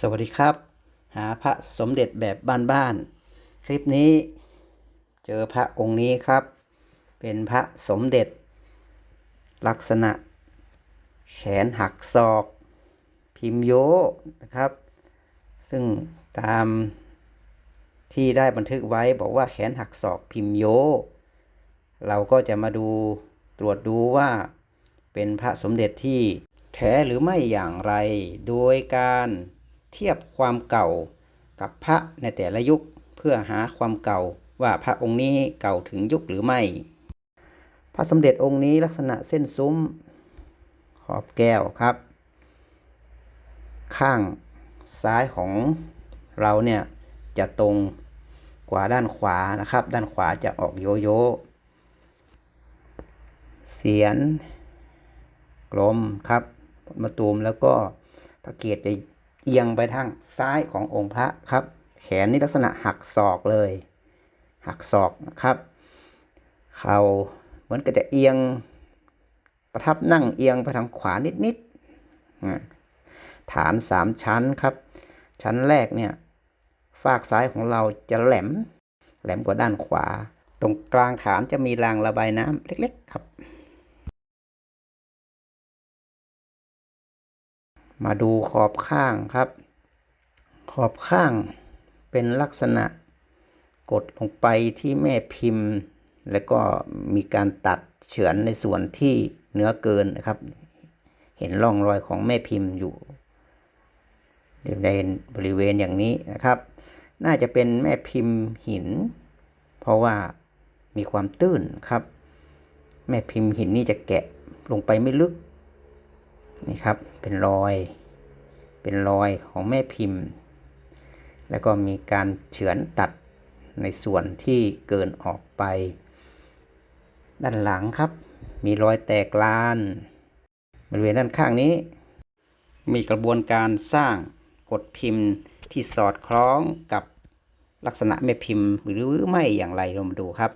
สวัสดีครับ หาพระสมเด็จแบบบ้านๆคลิปนี้ เจอพระองค์นี้ครับ เป็นพระสมเด็จ ลักษณะ แขนหักศอก พิมโยนะครับ ซึ่งตามที่ได้บันทึกไว้บอกว่าแขนหักศอกพิมโย เราก็จะมาดูตรวจดูว่า เป็นพระสมเด็จที่แท้หรือไม่อย่างไรโดยการ เทียบความเก่ากับพระในแต่ละยุคเพื่อหาความเก่าว่าพระองค์นี้เก่าถึงยุคหรือไม่ พระสมเด็จองค์นี้ลักษณะเส้นซุ้ม ขอบแก้วครับ ข้างซ้ายของเราเนี่ยจะตรงกว่าด้านขวานะครับ ด้านขวาจะออกโยโย่เสียนกลมครับมะตูมแล้วก็พระเกียรติจะ เอียงไปทางซ้ายขององค์พระครับ แขนนี่ลักษณะหักศอกเลย หักศอกนะครับเข่าเหมือนกับจะเอียงประทับนั่งเอียงไปทางขวานิดๆฐานสามชั้นครับ ชั้นแรกเนี่ยฝากซ้ายของเราจะแหลม แหลมกว่าด้านขวา ตรงกลางฐานจะมีรางระบายน้ำเล็ก ๆ ครับ มาดูขอบข้างครับ ขอบข้างเป็นลักษณะกดลงไปที่แม่พิมพ์ แล้วก็มีการตัดเฉือนในส่วนที่เนื้อเกินนะครับ เห็นร่องรอยของแม่พิมพ์อยู่ในบริเวณอย่างนี้นะครับ น่าจะเป็นแม่พิมพ์หิน เพราะว่ามีความตื้นครับ แม่พิมพ์หินนี่จะแกะลงไปไม่ลึก นี่ครับเป็นรอย เป็นรอยของแม่พิมพ์ แล้วก็มีการเฉือนตัดในส่วนที่เกินออกไป ด้านหลังครับ มีรอยแตกลานบริเวณด้านข้างนี้ มีกระบวนการสร้างกดพิมพ์ที่สอดคล้องกับลักษณะแม่พิมพ์หรือไม่อย่างไรเรามาดูครับ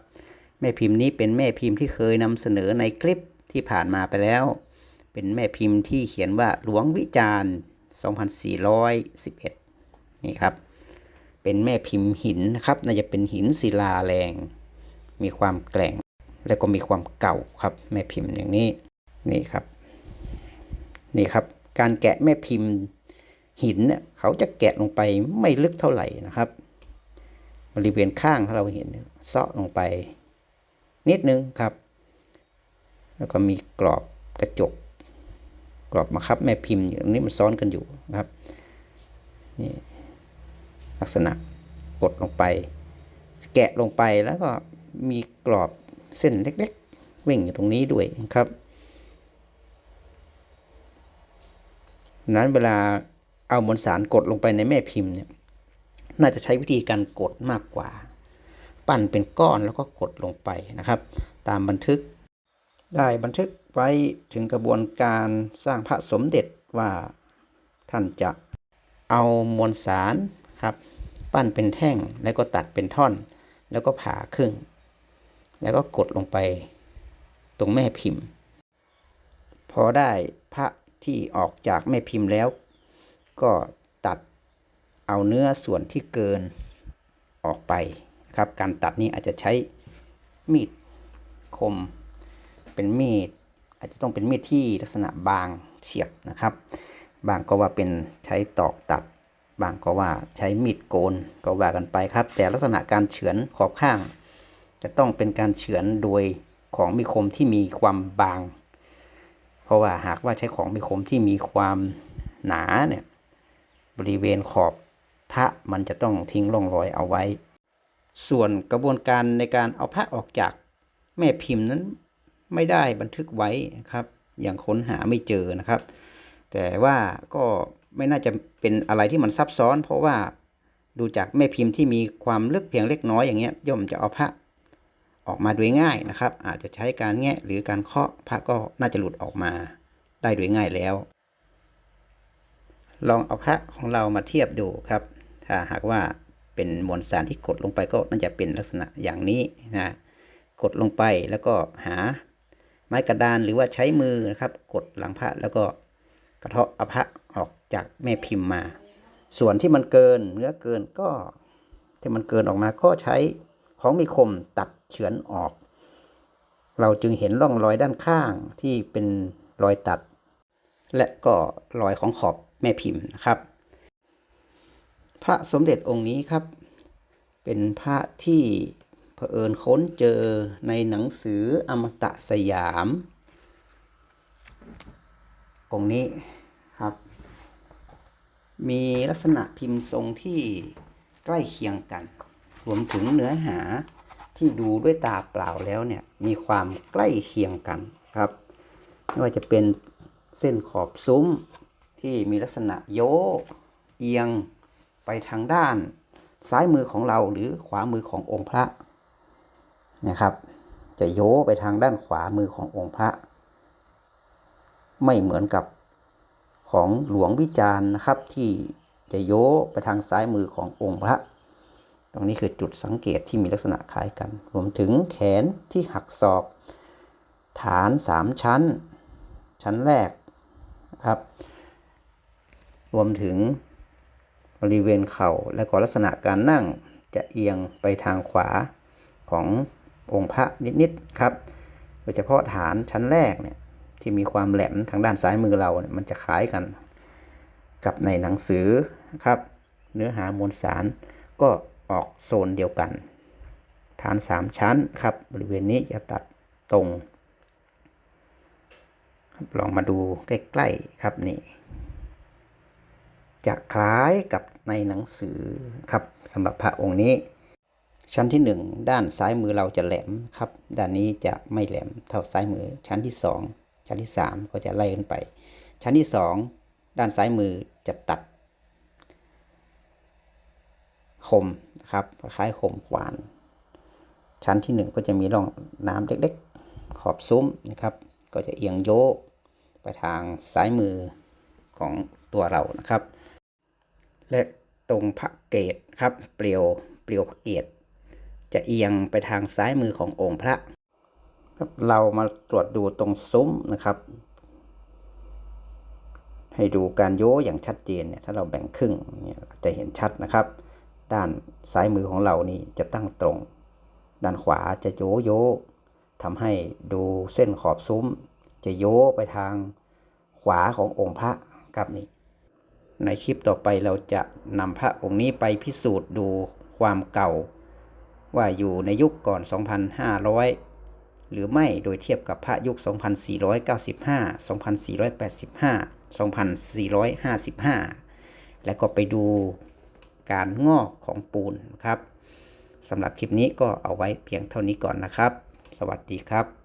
แม่พิมพ์นี้เป็นแม่พิมพ์ที่เคยนำเสนอในคลิปที่ผ่านมาไปแล้ว เป็นแม่พิมพ์ที่เขียนว่าหลวงวิจารณ์ 2411 นี่ครับ เป็นแม่พิมพ์หินนะครับ น่าจะเป็นหินศิลาแรง มีความแกร่ง แล้วก็มีความเก่าครับ แม่พิมพ์อย่างนี้ นี่ครับ นี่ครับ การแกะแม่พิมพ์หินเนี่ยเขาจะแกะลงไปไม่ลึกเท่าไหร่นะครับ บริเวณข้างถ้าเราเห็นเนี่ยเซาะลงไป นิดนึงครับ แล้วก็มีกรอบกระจก กรอบมาครับแม่พิมพ์อย่างนี้มันซ้อนกันอยู่นะครับนี่ลักษณะกดลงไป แกะลงไปแล้วก็มีกรอบเส้นเล็กๆ วิ่งอยู่ตรงนี้ด้วยครับ นั้นเวลาเอามวลสารกดลงไปในแม่พิมพ์เนี่ยน่าจะใช้วิธีการกดมากกว่า ปั้นเป็นก้อนแล้วก็กดลงไปนะครับ ตามบันทึกได้บันทึก ไว้ถึงกระบวนการสร้างพระสมเด็จว่าท่านจะเอามวลสารครับ ปั้นเป็นแท่งแล้วก็ตัดเป็นท่อน แล้วก็ผ่าครึ่ง แล้วก็กดลงไปตรงแม่พิมพ์ พอได้พระที่ออกจากแม่พิมพ์แล้ว ก็ตัดเอาเนื้อส่วนที่เกินออกไปครับ การตัดนี้อาจจะใช้มีดคม เป็นมีด อาจจะต้องเป็นมีดที่ลักษณะบางเฉียบนะครับ บางก็ว่าเป็นใช้ตอกตัด บางก็ว่าใช้มีดโกนก็ว่ากันไปครับ แต่ลักษณะการเฉือนขอบข้าง จะต้องเป็นการเฉือนโดยของมีคมที่มีความบาง เพราะว่าหากว่าใช้ของมีคมที่มีความหนาเนี่ยบริเวณขอบพระมันจะต้องทิ้งร่องรอยเอาไว้ ส่วนกระบวนการในการเอาพระออกจากแม่พิมพ์นั้น ไม่ได้บันทึกไว้นะครับ อย่างค้นหาไม่เจอนะครับ แต่ว่าก็ไม่น่าจะเป็นอะไรที่มันซับซ้อน เพราะว่าดูจากแม่พิมพ์ที่มีความลึกเพียงเล็กน้อยอย่างเงี้ยย่อมจะเอาพระออกมาโดยง่ายนะครับ อาจจะใช้การแงะหรือการเคาะพระก็น่าจะหลุดออกมาได้โดยง่ายแล้ว ลองเอาพระของเรามาเทียบดูครับ ถ้าหากว่าเป็นมวลสารที่กดลงไปก็น่าจะเป็นลักษณะอย่างนี้นะกดลงไปแล้วก็หา ไม้กระดานหรือว่าใช้มือนะครับ กดหลังพระแล้วก็กระเทาะอาพระออกจากแม่พิมพ์มา ส่วนที่มันเกินเนื้อเกินก็ที่มันเกินออกมาก็ใช้ของมีคมตัดเฉือนออก เราจึงเห็นร่องรอยด้านข้างที่เป็นรอยตัด และก็รอยของขอบแม่พิมพ์นะครับ พระสมเด็จองค์นี้ครับ เป็นพระที่ เผอิญค้นเจอในหนังสืออมตะสยาม องค์นี้ครับ มีลักษณะพิมพ์ทรงที่ใกล้เคียงกัน รวมถึงเนื้อหาที่ดูด้วยตาเปล่าแล้วเนี่ย มีความใกล้เคียงกันครับ ไม่ว่าจะเป็นเส้นขอบซุ้มที่มีลักษณะโยเอียงไปทางด้าน ซ้ายมือของเราหรือขวามือขององค์พระ นะครับ จะโยไปทางด้านขวามือขององค์พระ ไม่เหมือนกับของหลวงวิจารณ์นะครับ ที่จะโยไปทางซ้ายมือขององค์พระ ตรงนี้คือจุดสังเกตที่มีลักษณะคล้ายกัน รวมถึงแขนที่หักศอก ฐานสามชั้น ชั้นแรกนะครับ รวมถึงบริเวณเข่าและก็ลักษณะการนั่งจะเอียงไปทางขวาของ องค์พระนิดๆครับโดยเฉพาะฐานชั้นแรกเนี่ยที่มีความแหลมทางด้านซ้ายมือเราเนี่ยมันจะคล้ายกัน กับในหนังสือครับ เนื้อหามวลสารก็ออกโซนเดียวกัน ฐานสามชั้นครับบริเวณนี้จะตัดตรงครับลองมาดูใกล้ๆครับนี่จะคล้ายกับในหนังสือครับสำหรับพระองค์นี้ ชั้นที่หนึ่งด้านซ้ายมือเราจะแหลมครับ ด้านนี้จะไม่แหลมเท่าซ้ายมือ ชั้นที่สองชั้นที่สามก็จะไล่ขึ้นไป ชั้นที่สองด้านซ้ายมือจะตัดคมนะครับคล้ายคมขวาน ชั้นที่หนึ่งก็จะมีร่องน้ำเล็กๆ ขอบซุ้มนะครับ ก็จะเอียงโยกไปทางซ้ายมือของตัวเรานะครับ และตรงพระเกตครับ เปลียวเปลียวพระเกต จะเอียงไปทางซ้ายมือขององค์พระ เรามาตรวจดูตรงซุ้มนะครับ ให้ดูการโยอย่างชัดเจนเนี่ยถ้าเราแบ่งครึ่งเนี่ยจะเห็นชัดนะครับ ด้านซ้ายมือของเรานี่จะตั้งตรง ด้านขวาจะโยโยทำให้ดูเส้นขอบซุ้ม จะโยไปทางขวาขององค์พระครับนี่ในคลิปต่อไปเราจะนำพระองค์นี้ไปพิสูจน์ดูความเก่า ว่าอยู่ในยุคก่อน 2,500 หรือไม่โดยเทียบกับพระยุค 2,495 2,485 2,455 และก็ไปดูการงอกของปูนครับสำหรับคลิปนี้ก็เอาไว้เพียงเท่านี้ก่อนนะครับ สวัสดีครับ